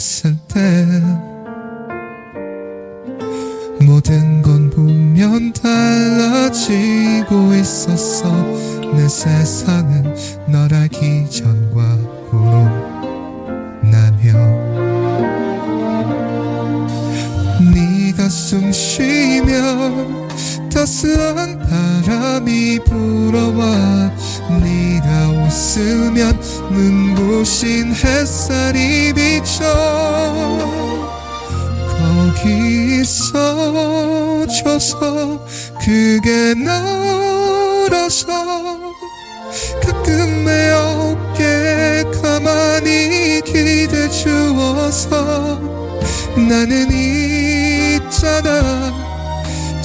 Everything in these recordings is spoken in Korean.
태어났을 때 모든 건 분명 달라지고 있었어. 내 세상은 널 알기 전과 후로 나며 네가 숨 쉬면 따스한 바 람이 불어와 네가 웃으면 눈부신 햇살이 비쳐 거기 있어줘서 그게 너라서 가끔 내 어깨 가만히 기대 주어서 나는 있잖아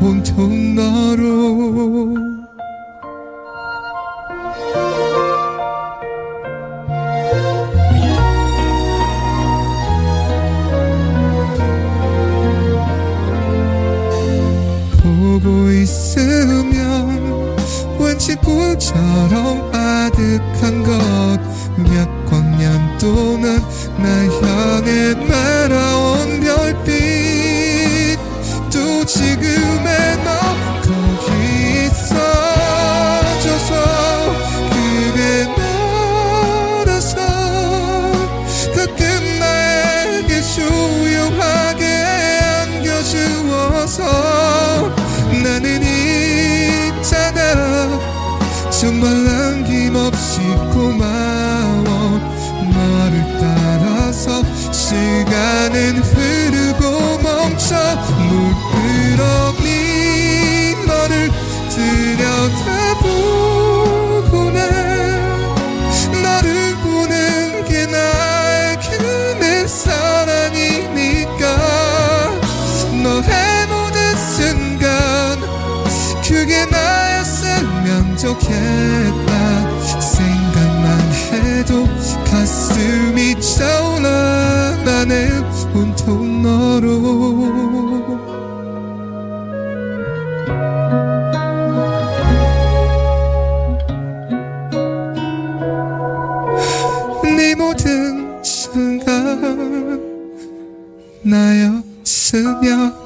온통 너로. 보고 있으면 왠지 꿀처럼 아 시간은 흐르고 멈춰 물끄러미 너를 들여다보고 내 너를 보는 게 나에게 내 사랑이니까. 너의 모든 순간 그게 나였으면 좋겠다. 생각만 해도 가슴이 너로. 네 모든 순간 나였으면